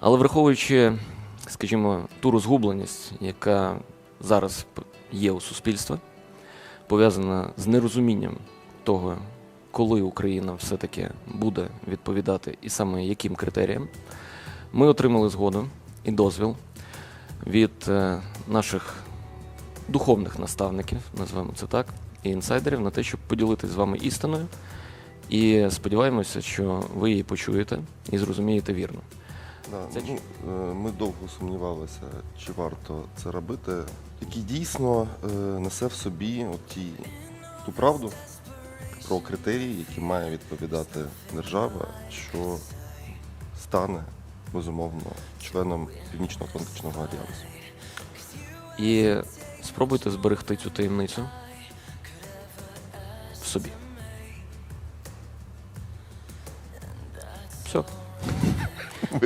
Але враховуючи, скажімо, ту розгубленість, яка зараз є у суспільства, пов'язана з нерозумінням того, коли Україна все-таки буде відповідати і саме яким критеріям, ми отримали згоду і дозвіл від е, наших духовних наставників, назвемо це так, і інсайдерів на те, щоб поділитися з вами істиною. І сподіваємося, що ви її почуєте і зрозумієте вірно. Да, Це ну, е, ми довго сумнівалися, чи варто це робити. Який дійсно е, несе в собі от ті, ту правду про критерії, які має відповідати держава, що стане безумовно членом Північно-Атлантичного альянсу. І спробуйте зберегти цю таємницю в собі. Все.